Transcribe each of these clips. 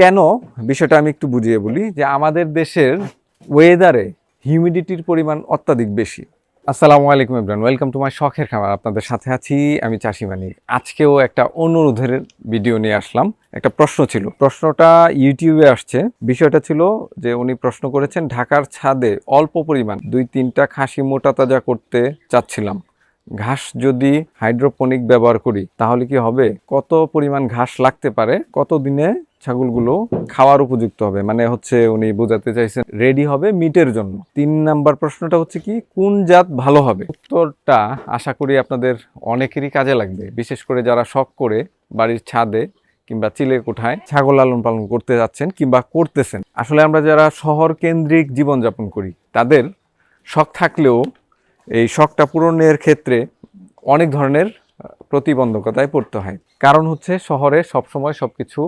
কেন? বিষয়টা আমি একটু বুঝিয়ে বলি যে আমাদের দেশের ওয়েদারে হিউমিডিটির পরিমাণ অত্যাধিক বেশি। আসসালামু আলাইকুম ইমরান ওয়েলকাম টু মাই শখের খামার। আপনাদের সাথে আছি আমি চাষি মানিক। আজকেও একটা অনুরোধের ভিডিও নিয়ে আসলাম। একটা প্রশ্ন ছিল। প্রশ্নটা ইউটিউবে আসছে। বিষয়টা ছিল যে উনি প্রশ্ন করেছেন, ঢাকার ছাদে অল্প পরিমাণ দুই তিনটা খাসি মোটা তাজা করতে চাচ্ছিলাম। ঘাস যদি হাইড্রোপনিক ব্যবহার করি, তাহলে কি হবে? কত পরিমাণ ঘাস লাগতে পারে? কত দিনে ছাগলগুলো খাওয়ার উপযুক্ত হবে? মানে হচ্ছে উনি বোঝাতে চাইছেন রেডি হবে মিটের জন্য। তিন নাম্বার প্রশ্নটা হচ্ছে কি, কোন জাত ভালো হবে? উত্তরটা আশা করি আপনাদের অনেকেরই কাজে লাগবে। বিশেষ করে যারা শখ করে বাড়ির ছাদে কিংবা চিলে কোঠায় ছাগল লালন পালন করতে যাচ্ছেন কিংবা করতেছেন। আসলে আমরা যারা শহর কেন্দ্রিক জীবনযাপন করি, তাদের শখ থাকলেও এই শখটা পূরণের ক্ষেত্রে অনেক ধরনের প্রতিবন্ধকতায় পড়তে হয়। কারণ হচ্ছে শহরে সবসময় সব কিছু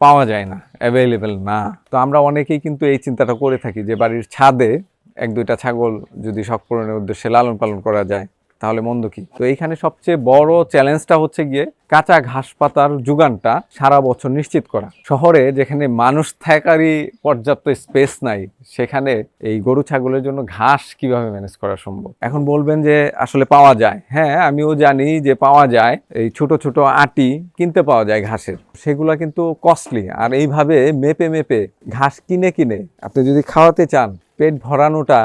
পাওয়া যায় না অ্যাভেলেবেল না। তো আমরা অনেকেই কিন্তু এই চিন্তাটা করে থাকি যে বাড়ির ছাদে এক দুইটা ছাগল যদি শখ পূরণের উদ্দেশ্যে লালন পালন করা যায় তাহলে মন্দ কি? তো এইখানে সবচেয়ে বড় চ্যালেঞ্জটা হচ্ছে গিয়ে কাঁচা ঘাস পাতার যোগানটা সারা বছর নিশ্চিত করা। শহরে যেখানে মানুষ থাকারই পর্যাপ্ত স্পেস নাই, সেখানে এই গরু, ছাগলের জন্য ঘাস কীভাবে ম্যানেজ করা সম্ভব? এখন বলবেন যে আসলে পাওয়া যায়। হ্যাঁ আমিও জানি যে পাওয়া যায়। এই ছোট ছোট আটি কিনতে পাওয়া যায় ঘাসের। সেগুলো কিন্তু কস্টলি আর এইভাবে মেপে মেপে ঘাস কিনে কিনে আপনি যদি খাওয়াতে চান, পেট ভরানোটা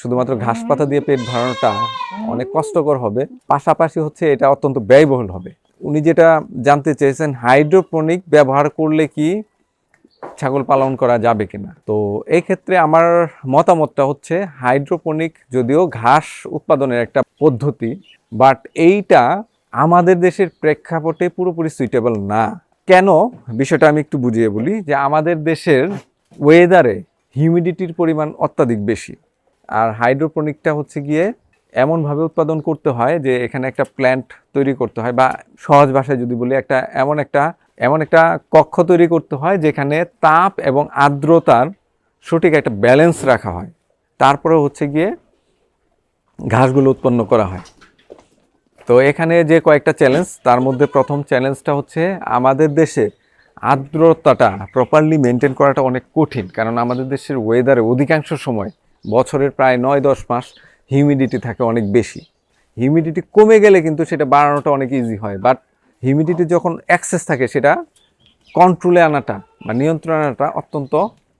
শুধুমাত্র ঘাস পাতা দিয়ে পেট ভরানোটা অনেক কষ্টকর হবে। পাশাপাশি হচ্ছে এটা অত্যন্ত ব্যয়বহুল হবে। উনি যেটা জানতে চেয়েছেন হাইড্রোপনিক ব্যবহার করলে কি ছাগল পালন করা যাবে কিনা? তো এই ক্ষেত্রে আমার মতামতটা হচ্ছে হাইড্রোপনিক যদিও ঘাস উৎপাদনের একটা পদ্ধতি বাট এইটা আমাদের দেশের প্রেক্ষাপটে পুরোপুরি সুইটেবল না। কেন? বিষয়টা আমি একটু বুঝিয়ে বলি যে আমাদের দেশের ওয়েদারে হিউমিডিটির পরিমাণ অত্যাধিক বেশি। আর হাইড্রোপনিকটা হচ্ছে গিয়ে এমনভাবে উৎপাদন করতে হয় যে এখানে একটা প্ল্যান্ট তৈরি করতে হয় বা সহজ ভাষায় যদি বলি একটা এমন একটা এমন একটা কক্ষ তৈরি করতে হয় যেখানে তাপ এবং আর্দ্রতার সঠিক একটা ব্যালেন্স রাখা হয়। তারপরে হচ্ছে গিয়ে ঘাসগুলো উৎপন্ন করা হয়। তো এখানে যে কয়েকটা চ্যালেঞ্জ তার মধ্যে প্রথম চ্যালেঞ্জটা হচ্ছে আমাদের দেশে আর্দ্রতাটা প্রপারলি মেনটেন করাটা অনেক কঠিন। কারণ আমাদের দেশের ওয়েদারে অধিকাংশ সময় বছরের প্রায় নয় দশ মাস হিউমিডিটি থাকে অনেক বেশি। হিউমিডিটি কমে গেলে কিন্তু সেটা বাড়ানোটা অনেক ইজি হয় বাট হিউমিডিটি যখন অ্যাক্সেস থাকে সেটা কন্ট্রোলে আনাটা বা নিয়ন্ত্রণ আনাটা অত্যন্ত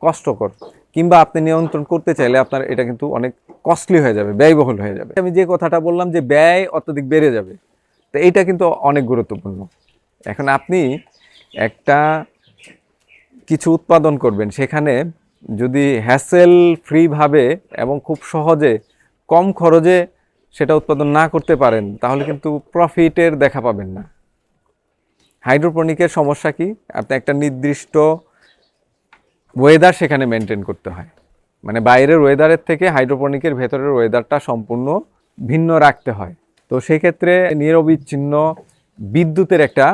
কষ্টকর। কিংবা আপনি নিয়ন্ত্রণ করতে চাইলে আপনার এটা কিন্তু অনেক কস্টলি হয়ে যাবে, ব্যয়বহুল হয়ে যাবে। আমি যে কথাটা বললাম যে ব্যয় অত্যধিক বেড়ে যাবে, তো এইটা কিন্তু অনেক গুরুত্বপূর্ণ। এখন আপনি একটা কিছু উৎপাদন করবেন, সেখানে যদি হ্যাসেল ফ্রিভাবে এবং খুব সহজে, কম খরচে সেটা উৎপাদন না করতে পারেন, তাহলে কিন্তু প্রফিটের দেখা পাবেন না। হাইড্রোপনিকের সমস্যা কি? আপনি একটা নির্দিষ্ট ওয়েদার সেখানে মেনটেন করতে হয়। মানে বাইরের ওয়েদারের থেকে হাইড্রোপনিকের ভেতরের ওয়েদারটা সম্পূর্ণ ভিন্ন রাখতে হয়। তো সেই ক্ষেত্রে নিরবিচ্ছিন্ন বিদ্যুতের একটা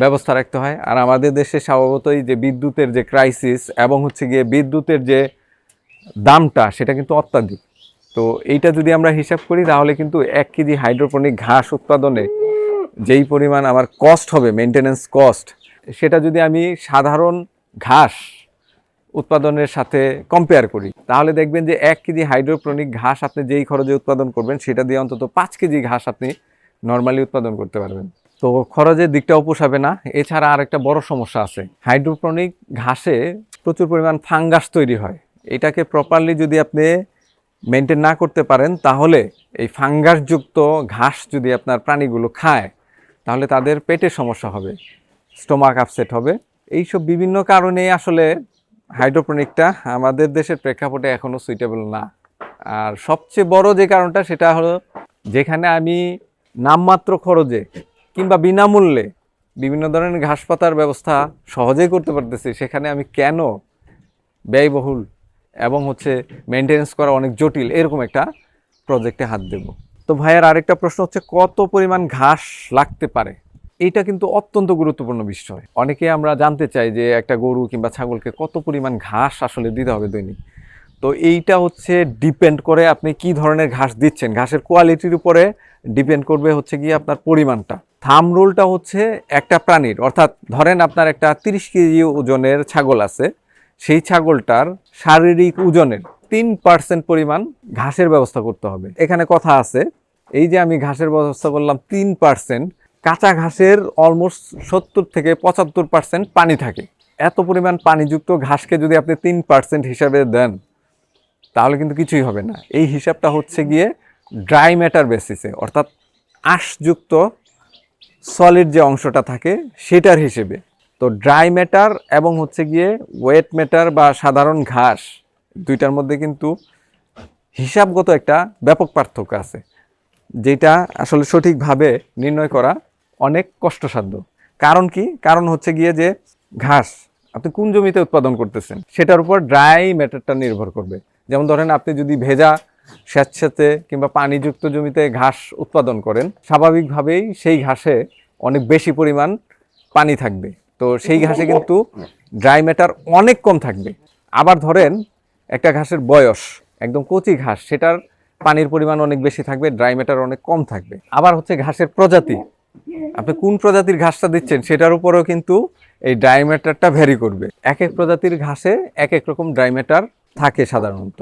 ব্যবস্থা রাখতে হয়। আর আমাদের দেশে স্বভাবতই যে বিদ্যুতের যে ক্রাইসিস এবং হচ্ছে গিয়ে বিদ্যুতের যে দামটা, সেটা কিন্তু অত্যাধিক। তো এইটা যদি আমরা হিসাব করি, তাহলে কিন্তু এক কেজি হাইড্রোপনিক ঘাস উৎপাদনে যেই পরিমাণ আমার কস্ট হবে মেনটেনেন্স কস্ট সেটা যদি আমি সাধারণ ঘাস উৎপাদনের সাথে কম্পেয়ার করি, তাহলে দেখবেন যে এক কেজি হাইড্রোপনিক ঘাস আপনি যেই খরচে উৎপাদন করবেন, সেটা দিয়ে অন্তত পাঁচ কেজি ঘাস আপনি নর্মালি উৎপাদন করতে পারবেন। তো খরচের দিকটাও পোষাবে না। এছাড়া আর একটা বড় সমস্যা আছে। হাইড্রোপনিক ঘাসে প্রচুর পরিমাণ ফাঙ্গাস তৈরি হয়। এটাকে প্রপারলি যদি আপনি মেনটেন না করতে পারেন, তাহলে এই ফাঙ্গাসযুক্ত ঘাস যদি আপনার প্রাণীগুলো খায়, তাহলে তাদের পেটের সমস্যা হবে, স্টোমাক আপসেট হবে। এইসব বিভিন্ন কারণে আসলে হাইড্রোপনিকটা আমাদের দেশের প্রেক্ষাপটে এখনও সুইটেবল না। আর সবচেয়ে বড় যে কারণটা, সেটা হলো যেখানে আমি নামমাত্র খরচে কিংবা বিনামূল্যে বিভিন্ন ধরনের ঘাস পাতার ব্যবস্থা সহজেই করতে পারতেছি। সেখানে আমি কেন ব্যয়বহুল এবং হচ্ছে মেনটেনেন্স করা অনেক জটিল এরকম একটা প্রজেক্টে হাত দেব? তো ভাইয়ের আরেকটা প্রশ্ন হচ্ছে, কত পরিমাণ ঘাস লাগতে পারে? এটা কিন্তু অত্যন্ত গুরুত্বপূর্ণ বিষয়। অনেকে আমরা জানতে চাই যে একটা গরু কিংবা ছাগলকে কত পরিমাণ ঘাস আসলে দিতে হবে দৈনিক? তো এইটা হচ্ছে ডিপেন্ড করে আপনি কি ধরনের ঘাস দিচ্ছেন। ঘাসের কোয়ালিটির উপরে ডিপেন্ড করবে হচ্ছে গিয়ে আপনার পরিমাণটা। থাম রুলটা হচ্ছে একটা প্রাণীর, অর্থাৎ ধরেন আপনার একটা তিরিশ কেজি ওজনের ছাগল আছে, সেই ছাগলটার শারীরিক ওজনের তিন পার্সেন্ট পরিমাণ ঘাসের ব্যবস্থা করতে হবে। এখানে কথা আছে, এই যে আমি ঘাসের ব্যবস্থা করলাম তিন পার্সেন্ট, কাঁচা ঘাসের অলমোস্ট সত্তর থেকে পঁচাত্তর পার্সেন্ট পানি থাকে। এত পরিমাণ পানিযুক্ত ঘাসকে যদি আপনি তিন পার্সেন্ট হিসাবে দেন, তাহলে কিন্তু কিছুই হবে না। এই হিসাবটা হচ্ছে গিয়ে ড্রাই ম্যাটার বেসিসে, অর্থাৎ আঁশযুক্ত সলিড যে অংশটা থাকে, সেটার হিসেবে। তো ড্রাই ম্যাটার এবং হচ্ছে গিয়ে ওয়েট ম্যাটার বা সাধারণ ঘাস, দুইটার মধ্যে কিন্তু হিসাবগত একটা ব্যাপক পার্থক্য আছে, যেটা আসলে সঠিকভাবে নির্ণয় করা অনেক কষ্টসাধ্য। কারণ কি? কারণ হচ্ছে গিয়ে যে ঘাস, আপনি কোন জমিতে উৎপাদন করতেছেন, সেটার উপর ড্রাই ম্যাটারটা নির্ভর করবে। যেমন ধরেন আপনি যদি ভেজা স্যাঁতস্যাঁতে কিংবা পানিযুক্ত জমিতে ঘাস উৎপাদন করেন, স্বাভাবিকভাবেই সেই ঘাসে অনেক বেশি পরিমাণ পানি থাকবে। তো সেই ঘাসে কিন্তু ড্রাই ম্যাটার অনেক কম থাকবে। আবার ধরেন, একটা ঘাসের বয়স, একদম কচি ঘাস, সেটার পানির পরিমাণ অনেক বেশি থাকবে, ড্রাই ম্যাটার অনেক কম থাকবে। আবার হচ্ছে ঘাসের প্রজাতি। আপনি কোন প্রজাতির ঘাসটা দিচ্ছেন, সেটার উপরেও কিন্তু এই ড্রাই ম্যাটারটা ভ্যারি করবে। এক এক প্রজাতির ঘাসে এক এক রকম ড্রাই ম্যাটার থাকে সাধারণত।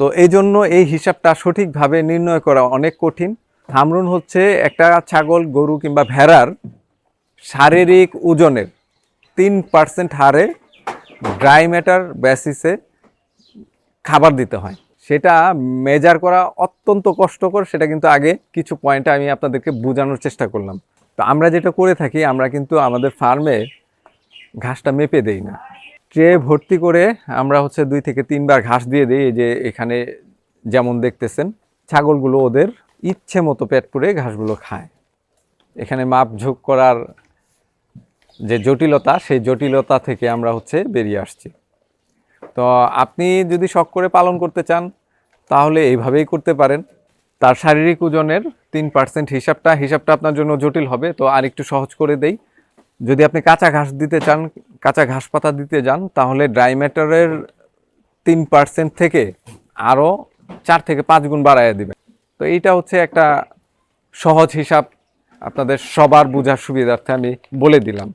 তো এই জন্য এই হিসাবটা সঠিকভাবে নির্ণয় করা অনেক কঠিন। থামরুন হচ্ছে একটা ছাগল, গরু কিংবা ভেড়ার শারীরিক ওজনের তিন পার্সেন্ট হারে ড্রাই ম্যাটার বেসিসে খাবার দিতে হয়। সেটা মেজার করা অত্যন্ত কষ্টকর, সেটা কিন্তু আগে কিছু পয়েন্টে আমি আপনাদেরকে বোঝানোর চেষ্টা করলাম। তো আমরা যেটা করে থাকি, আমরা কিন্তু আমাদের ফার্মে ঘাসটা মেপে দেই না। ট্রে ভর্তি করে আমরা হচ্ছে দুই থেকে তিনবার ঘাস দিয়ে দিই যে এখানে যেমন দেখতেছেন, ছাগলগুলো ওদের ইচ্ছে মতো পেট পুরে ঘাসগুলো খায়। এখানে মাপ ঝোঁক করার যে জটিলতা, সেই জটিলতা থেকে আমরা হচ্ছে বেরিয়ে আসছি। তো আপনি যদি শখ করে পালন করতে চান, তাহলে এইভাবেই করতে পারেন। তার শারীরিক ওজনের তিন পার্সেন্ট হিসাবটা হিসাবটা আপনার জন্য জটিল হবে, তো আর একটু সহজ করে দেই। যদি আপনি কাঁচা ঘাস দিতে চান, কাঁচা ঘাস পাতা দিতে যান, তাহলে ড্রাই ম্যাটারের তিন পার্সেন্ট থেকে আরও চার থেকে পাঁচ গুণ বাড়াইয়া দিবেন। তো এইটা হচ্ছে একটা সহজ হিসাব আপনাদের সবার বোঝার সুবিধার্থে আমি বলে দিলাম।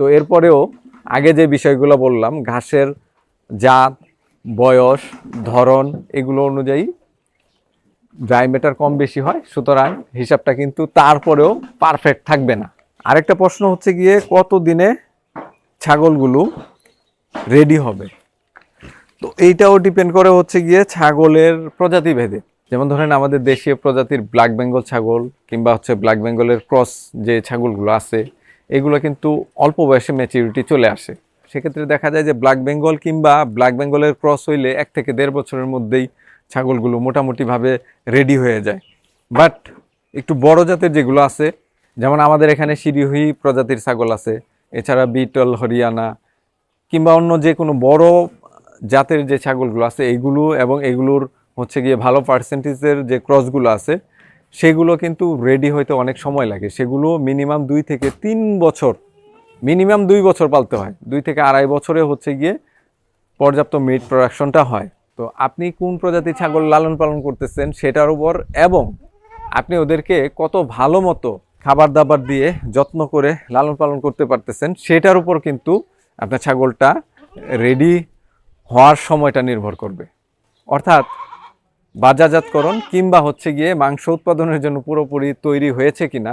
তো এরপরেও আগে যে বিষয়গুলো বললাম, ঘাসের জাত, বয়স, ধরন, এগুলো অনুযায়ী ড্রাই ম্যাটার কম বেশি হয়, সুতরাং হিসাবটা কিন্তু তারপরেও পারফেক্ট থাকবে না। আরেকটা প্রশ্ন হচ্ছে গিয়ে কত দিনে ছাগলগুলো রেডি হবে? তো এইটাও ডিপেন্ড করে হচ্ছে গিয়ে ছাগলের প্রজাতি ভেদে যেমন ধরেন আমাদের দেশীয় প্রজাতির ব্ল্যাক বেঙ্গল ছাগল কিংবা হচ্ছে ব্ল্যাক বেঙ্গলের ক্রস যে ছাগলগুলো আছে, এগুলো কিন্তু অল্প বয়সে ম্যাচিউরিটি চলে আসে। সেক্ষেত্রে দেখা যায় যে ব্ল্যাক বেঙ্গল কিংবা ব্ল্যাক বেঙ্গলের ক্রস হইলে এক থেকে দেড় বছরের মধ্যেই ছাগলগুলো মোটামুটিভাবে রেডি হয়ে যায়। বাট একটু বড় জাতের যেগুলো আছে যেমন আমাদের এখানে সিরিহি প্রজাতির ছাগল আছে, এছাড়া বিটল, হরিয়ানা, কিংবা অন্য যে কোনো বড় জাতের যে ছাগলগুলো আছে এইগুলো এবং এগুলোর হচ্ছে গিয়ে ভালো পার্সেন্টেজের যে ক্রসগুলো আছে, সেগুলো কিন্তু রেডি হইতে অনেক সময় লাগে। সেগুলো মিনিমাম দুই থেকে তিন বছর মিনিমাম দুই বছর পালতে হয়। দুই থেকে আড়াই বছরে হচ্ছে গিয়ে পর্যাপ্ত মিট প্রোডাকশনটা হয়। তো আপনি কোন প্রজাতির ছাগল লালন পালন করতেছেন সেটার উপর এবং আপনি ওদেরকে কত ভালো মতো খাবার দাবার দিয়ে যত্ন করে লালন পালন করতে পারতেছেন, সেটার উপর কিন্তু আপনার ছাগলটা রেডি হওয়ার সময়টা নির্ভর করবে। অর্থাৎ বাজারজাতকরণ কিংবা হচ্ছে গিয়ে মাংস উৎপাদনের জন্য পুরোপুরি তৈরি হয়েছে কিনা,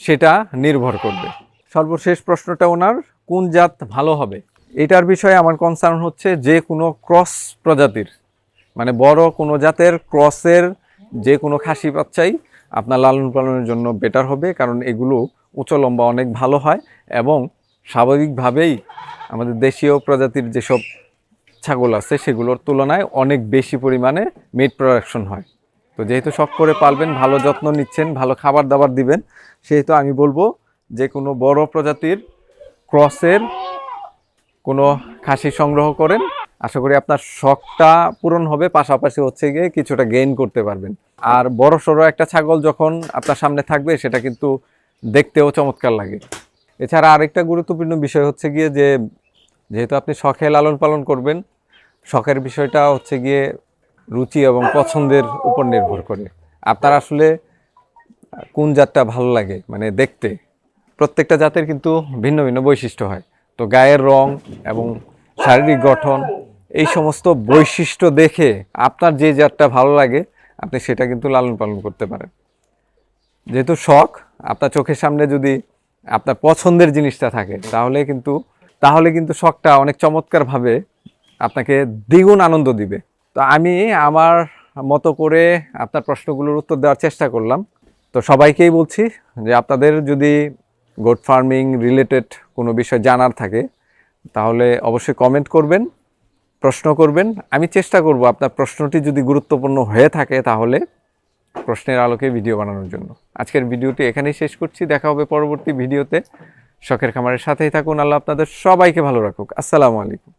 সেটা নির্ভর করবে। সর্বশেষ প্রশ্নটা ওনার, কোন জাত ভালো হবে? এটার বিষয়ে আমার কনসার্ন হচ্ছে যে কোনো ক্রস প্রজাতির মানে বড় কোনো জাতের ক্রসের যে কোনো খাসি বাচ্চাই আপনার লালন পালনের জন্য বেটার হবে, কারণ এগুলো উঁচু লম্বা অনেক ভালো হয় এবং স্বাভাবিকভাবেই আমাদের দেশীয় প্রজাতির যেসব ছাগল আছে সেগুলোর তুলনায় অনেক বেশি পরিমাণে মিট প্রোডাকশন হয়। তো যেহেতু শখ করে পালবেন, ভালো যত্ন নিচ্ছেন, ভালো খাবার দাবার দিবেন, সেহেতু আমি বলব যে কোনো বড় প্রজাতির ক্রসের কোনো খাসি সংগ্রহ করেন আশা করি আপনার শখটা পূরণ হবে, পাশাপাশি হচ্ছে গিয়ে কিছুটা গেইন করতে পারবেন। আর বড় সড়ো একটা ছাগল যখন আপনার সামনে থাকবে, সেটা কিন্তু দেখতেও চমৎকার লাগে। এছাড়া আরেকটা গুরুত্বপূর্ণ বিষয় হচ্ছে গিয়ে যে, যেহেতু আপনি শখে লালন পালন করবেন, শখের বিষয়টা হচ্ছে গিয়ে রুচি এবং পছন্দের উপর নির্ভর করে। আপনার আসলে কোন জাতটা ভালো লাগে মানে দেখতে। প্রত্যেকটা জাতের কিন্তু ভিন্ন ভিন্ন বৈশিষ্ট্য হয়। তো গায়ের রং এবং শারীরিক গঠন এই সমস্ত বৈশিষ্ট্য দেখে আপনার যে জাতটা ভালো লাগে, আপনি সেটা কিন্তু লালন পালন করতে পারেন। যেহেতু শখ, আপনার চোখের সামনে যদি আপনার পছন্দের জিনিসটা থাকে, তাহলে কিন্তু তাহলে কিন্তু শখটা অনেক চমৎকারভাবে আপনাকে দ্বিগুণ আনন্দ দিবে। তো আমি আমার মতো করে আপনার প্রশ্নগুলোর উত্তর দেওয়ার চেষ্টা করলাম। তো সবাইকেই বলছি যে আপনাদের যদি গোট ফার্মিং রিলেটেড কোনো বিষয় জানার থাকে, তাহলে অবশ্যই কমেন্ট করবেন। প্রশ্ন করবেন, আমি চেষ্টা করব আপনার প্রশ্নটি যদি গুরুত্বপূর্ণ হয়ে থাকে তাহলে প্রশ্নের আলোকে ভিডিও বানানোর জন্য। আজকের ভিডিওটি এখানেই শেষ করছি, দেখা হবে পরবর্তী ভিডিওতে। শখের খামারের সাথেই থাকুন, আল্লাহ আপনাদের সবাইকে ভালো রাখুক। আসসালামু আলাইকুম।